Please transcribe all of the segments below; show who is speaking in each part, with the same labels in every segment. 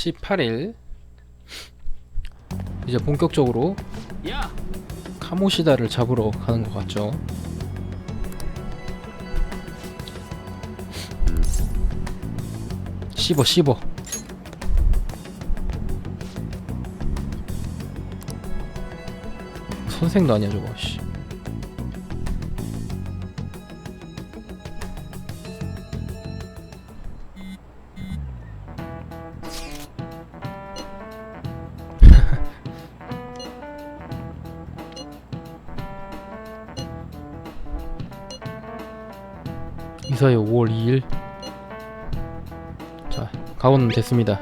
Speaker 1: 18일 이제 본격적으로
Speaker 2: 야,
Speaker 1: 카모시다를 잡으러 가는 것 같죠. 씹어 씹어. 선생도 아니야 저거. 씨. 이사의 5월 2일. 자, 가온 됐습니다.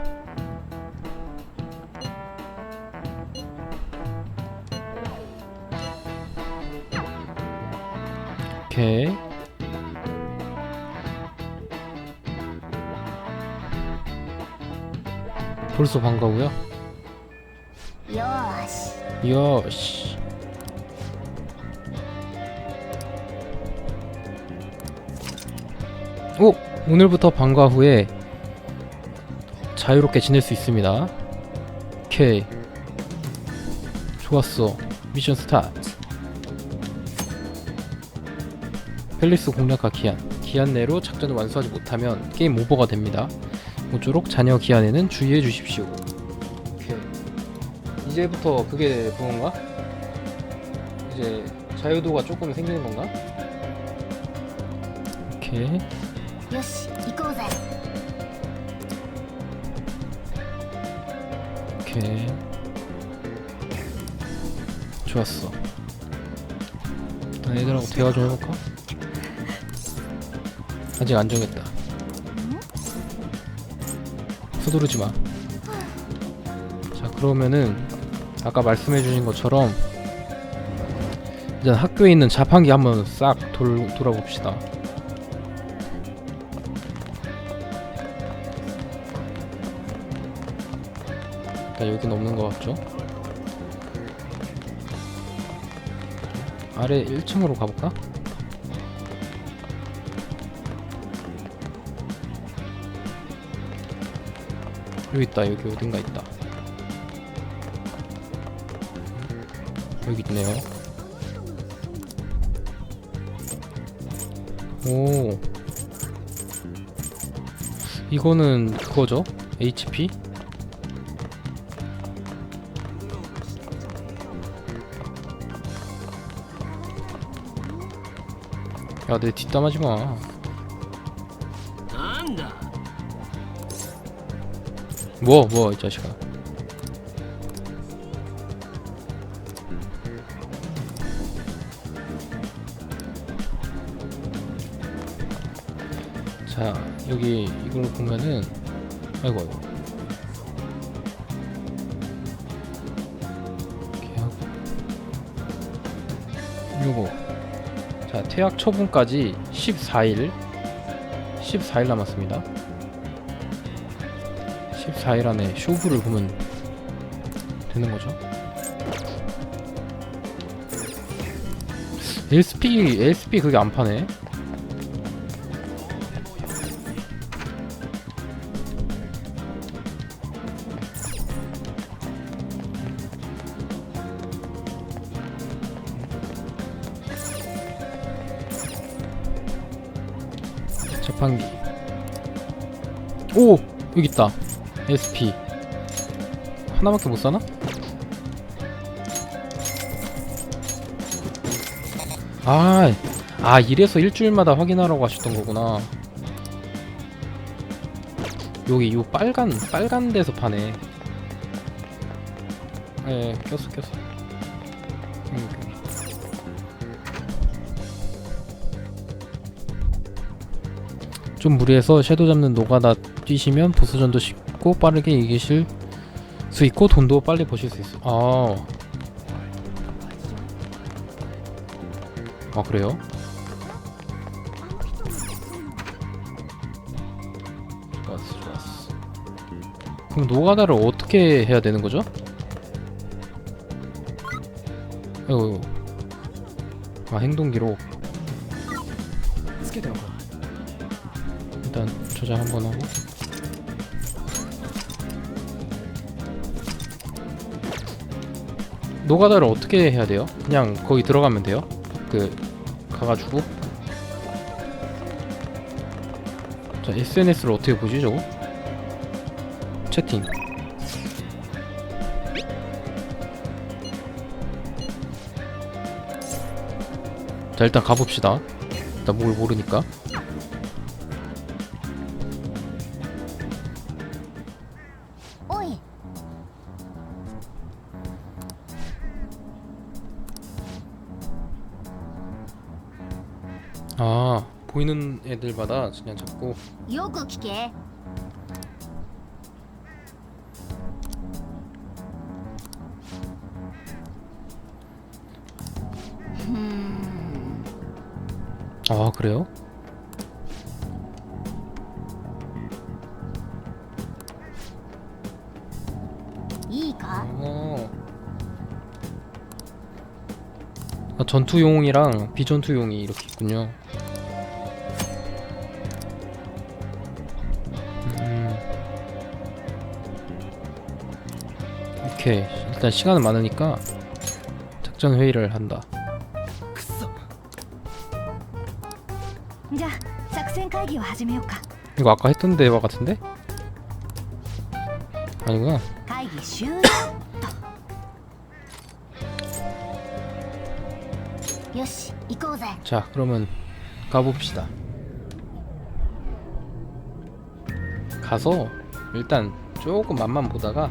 Speaker 1: 오케이. 벌써 반가고요.
Speaker 3: よーし
Speaker 1: 요시. 오! 오늘부터 방과 후에 자유롭게 지낼 수 있습니다. 오케이. 좋았어. 미션 스타트. 펠리스 공략과 기한. 기한 내로 작전을 완수하지 못하면 게임 오버가 됩니다. 모쪼록 자녀 기한에는 주의해 주십시오. 오케이. 이제부터 그게 그건가? 이제 자유도가 조금 생기는 건가? 오케이.
Speaker 3: よし行こうぜ
Speaker 1: 오케이. 좋았어. 일단 애들하고 대화 좀 해볼까? 아직 안 정했다. 서두르지 마. 자, 그러면은 아까 말씀해주신 것처럼 이제 학교에 있는 자판기 한번 싹 돌, 돌아봅시다. 일단 여긴 없는 것 같죠? 아래 1층으로 가볼까? 여기 있다 여기 어딘가 있다 여기 있네요 오 이거는 그거죠? HP? 야, 내 뒷담하지 마. 뭐, 뭐, 이 자식아. 자, 여기 이걸 보면은, 아이고, 아이고. 자, 퇴학 처분까지 14일. 14일 남았습니다. 14일 안에 쇼부를 보면 되는 거죠. LSP LSP 그게 안 파네. 자판기. 오 여기 있다. SP 하나밖에 못 사나? 아, 아 이래서 일주일마다 확인하라고 하셨던 거구나. 여기 요 빨간 빨간 데서 파네. 예, 꼈어 꼈어. 가끔 무리해서 섀도 잡는 노가다 뛰시면 보스전도 쉽고 빠르게 이기실 수 있고 돈도 빨리 버실 수 있어. 아, 아 그래요? 좋았어, 좋았어. 그럼 노가다를 어떻게 해야 되는 거죠? 아이고, 아 행동 기록. 일단 저장 한번 하고 노가다를 어떻게 해야 돼요? 그냥 거기 들어가면 돼요? 그 가가지고 자 SNS를 어떻게 보지 저거? 채팅 자 일단 가봅시다 일단 뭘 모르니까 보이는 애들마다 그냥 잡고.
Speaker 3: 요구 기계.
Speaker 1: 아 그래요? 아, 전투용이랑 비전투용이 이렇게 있군요. 오케이 일단 시간은 많으니까 작전 회의를 한다. 이거 아까 했던 대화 같은데? 아니구나. 자, 그러면 가봅시다. 가서 일단 조금 맛만 보다가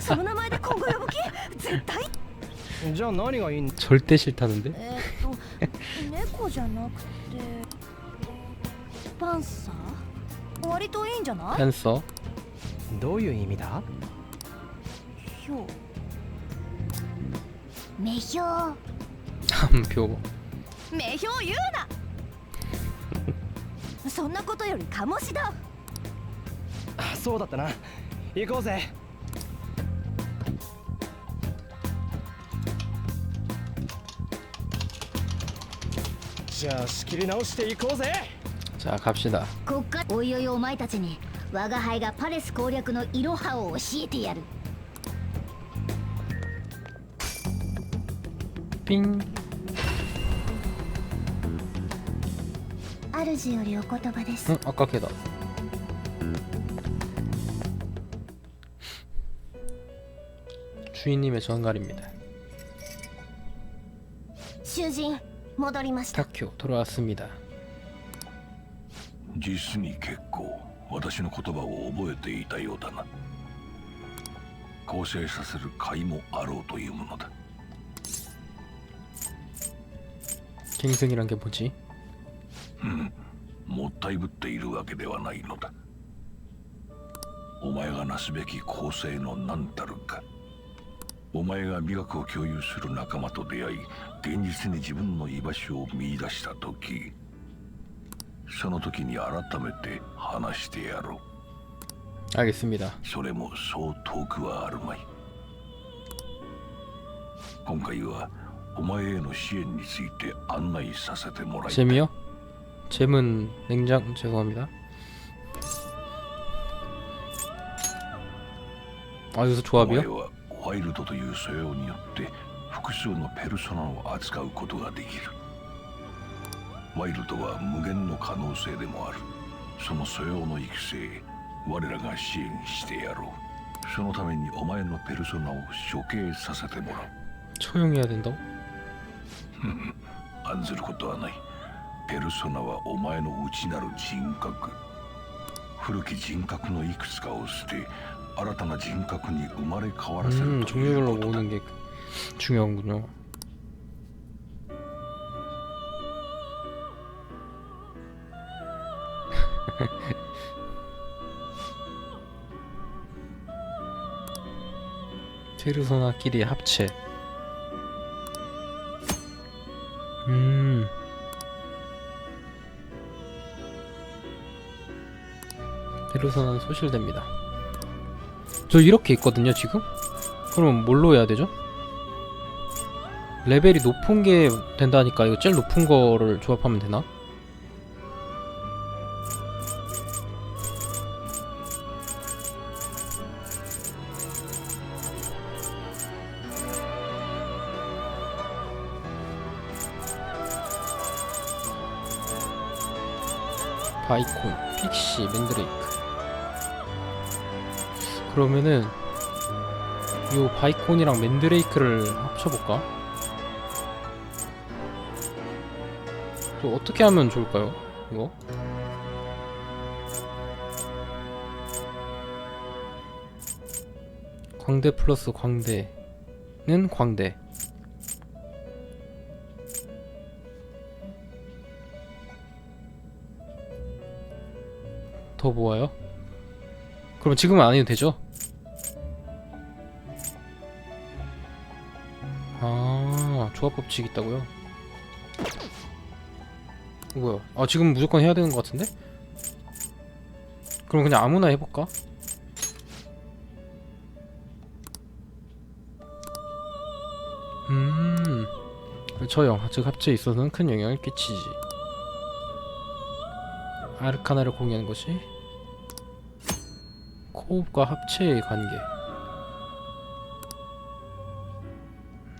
Speaker 3: その名前で今後呼ぶ気絶対
Speaker 2: じゃあ何がいいん
Speaker 1: 절대 싫다는데?
Speaker 3: えーっと猫じゃなくてパンサー割といいんじゃない
Speaker 1: 팬서.
Speaker 2: どういう意味だ
Speaker 3: ひょう目標
Speaker 1: 한표.
Speaker 3: 目標言うなそんなことより鴨志だ
Speaker 2: あそうだったな行こうぜ じゃあ仕切り直していこうぜ
Speaker 1: 자 갑시다.
Speaker 3: こっからおいおいお前たちに我が輩がパレス攻略のイロハを教えてやる
Speaker 1: 삥.
Speaker 3: 主よりお言葉です
Speaker 1: 응 아까 걔다. 주인님의 전갈입니다.
Speaker 3: 囚人 戻りました
Speaker 1: 타쿄 돌아왔습니다.
Speaker 4: 実に結構私の言葉を覚えていたようだな構成させる甲斐もあろうというものだ
Speaker 1: 갱생이란 게 뭐지?
Speaker 4: もったいぶっているわけではないのだお前がなすべき構成の何たるか お前が美学を共有する仲間と出会い現実に自分の居場所を見出した時その時に改めて話してやろう
Speaker 1: 알겠습니다.
Speaker 4: それもそう遠くはあるまい今回はお前への支援について案内させてもらいたい
Speaker 1: 잼이요? 잼은 냉장 죄송합니다. 아 여기서
Speaker 4: お前
Speaker 1: 조합이요?
Speaker 4: はワイルドという素養によって複数のペルソナを扱うことができるワイルドは無限の可能性でもあるその素養の育成我らが支援してやろうそのためにお前のペルソナを処刑させてもらう
Speaker 1: 처형해야 된다고?
Speaker 4: 案ずることはないペルソナはお前の内なる人格古き人格のいくつかを捨て 新たな人格に生まれ変わらせる 음, という
Speaker 1: 종류별로
Speaker 4: ことだ
Speaker 1: 모으는 게 중요한군요. 페르소나끼리 합체. 음. 페르소나는 소실됩니다. 저 이렇게 있거든요, 지금? 그럼 뭘로 해야 되죠? 레벨이 높은 게 된다니까 이거 제일 높은 거를 조합하면 되나? 바이콘, 픽시, 맨드레이크 그러면은 요 바이콘이랑 맨드레이크를 합쳐볼까? 저 어떻게 하면 좋을까요? 이거? 광대 플러스 광대는 광대 더 모아요? 그럼 지금은 안 해도 되죠? 아 조합 법칙 있다고요? 뭐야? 아 지금 무조건 해야 되는 것 같은데? 그럼 그냥 아무나 해볼까? 음 저형 즉 합체에 있어서는 큰 영향을 끼치지 아르카나를 공유하는 것이 코옵과 합체의 관계.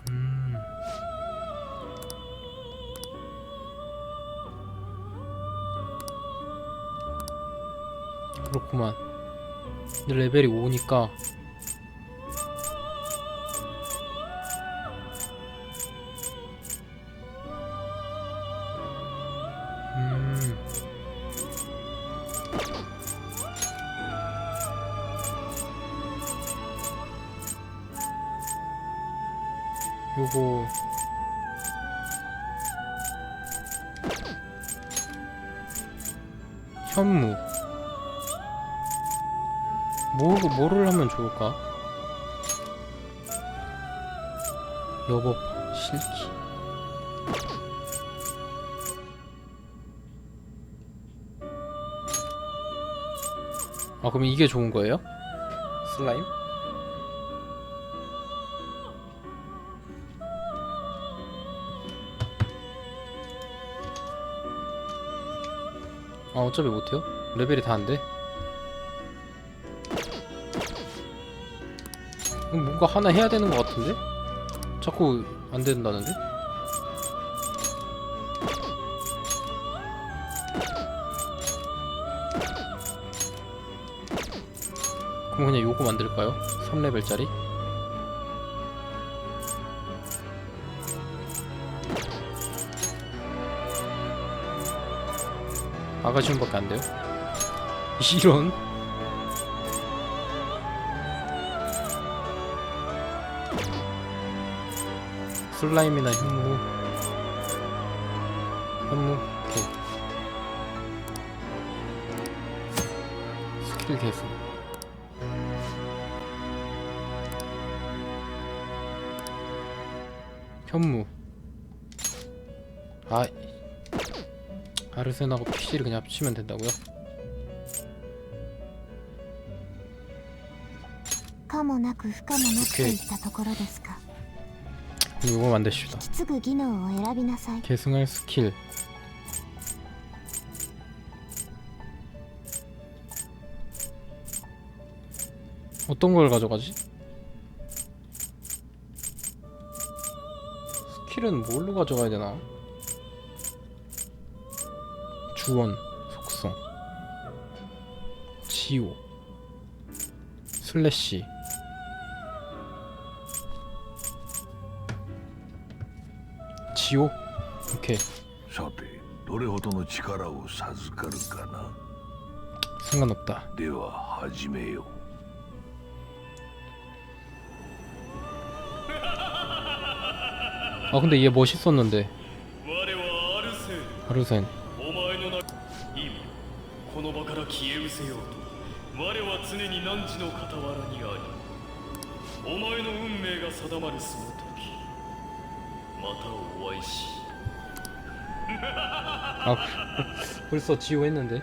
Speaker 1: 음. 그렇구만. 근데 레벨이 5니까 요거 현무 뭐, 뭐를 하면 좋을까? 여법 실기 아 그럼 이게 좋은 거예요? 슬라임? 아 어차피 못해요? 레벨이 다 안돼 뭔가 하나 해야 되는 것 같은데? 자꾸 안 된다는데? 그럼 그냥 요거 만들까요? 3레벨짜리? 아가시움밖에 안 돼요? 이런? 슬라임이나 현무. 현무. 오케이. 스킬 개수. 현무 글쓴하고 PC를 그냥 합치면 된다고요? 오케이. 이거 만드시다. 계승할 스킬. 어떤 걸 가져가지? 스킬은 뭘로 가져가야 되나? 주원, 속성, 지오, 슬래시 지오? 오케이
Speaker 4: さてどれほどの力を授かるかな
Speaker 1: 상관없다
Speaker 4: では始めよう
Speaker 1: 아 근데 얘 멋있었는데
Speaker 5: 我はアルセーヌ
Speaker 1: 하루센
Speaker 5: お前のな今 こ この場から消え失せようと我は常に汝の傍らにありお前の運命が定まるその時またお会いし
Speaker 1: 아 벌써 지호 했는데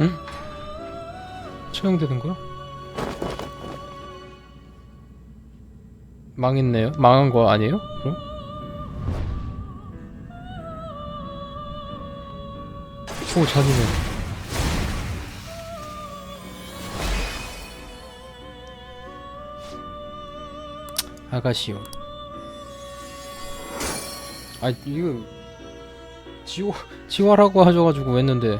Speaker 1: 응? 처형되는 거야? 망했네요? 망한 거 아니에요? 그럼? 오 잔이네 아가시오 아 이거 지워 지워라고 하셔가지고 했는데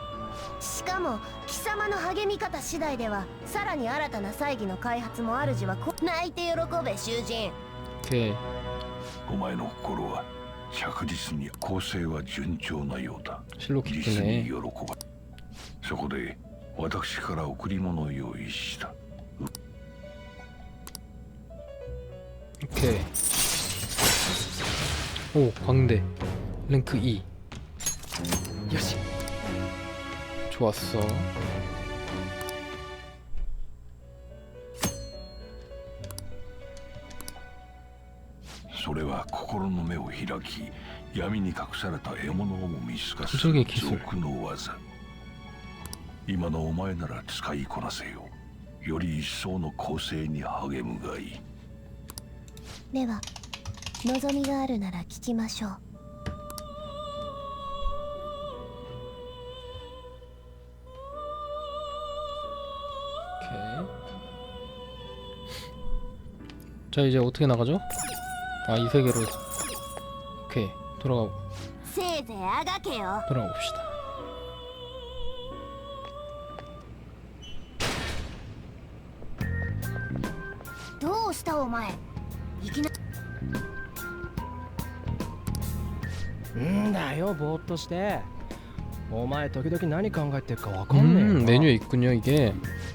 Speaker 3: かも貴様の励み方次第ではさらに新たな猜疑の開発も主はこ泣いて喜べ囚人
Speaker 1: 오케이
Speaker 4: お前の心は着実に構成は順調なようだ
Speaker 1: 실로
Speaker 4: 実に
Speaker 1: 기쁘네
Speaker 4: 喜ばそこで私から贈り物を用意した
Speaker 1: 오케이 오 광대 랭크 2
Speaker 2: よし
Speaker 1: 좋았어
Speaker 4: それは心の目を開き闇に隠された獲物をも見透かす
Speaker 1: 上下キス
Speaker 4: 賊の技今のお前なら使いこなせよより一層の構成に励むがいい
Speaker 3: では望みがあるなら聞きましょう
Speaker 1: 자 이제 어떻게 나가죠? 아 이 세계로 오케이 돌아가
Speaker 3: せいぜいあがけよ
Speaker 1: 돌아가 봅시다
Speaker 3: どうしたお前いきな
Speaker 2: んだよぼーっとしてお前時々何考えてるかわかんねえよ
Speaker 1: 음 메뉴에 있군요 이게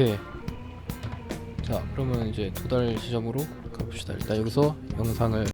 Speaker 1: 오케이. 자 그러면 이제 도달 지점으로 가봅시다. 일단 여기서 영상을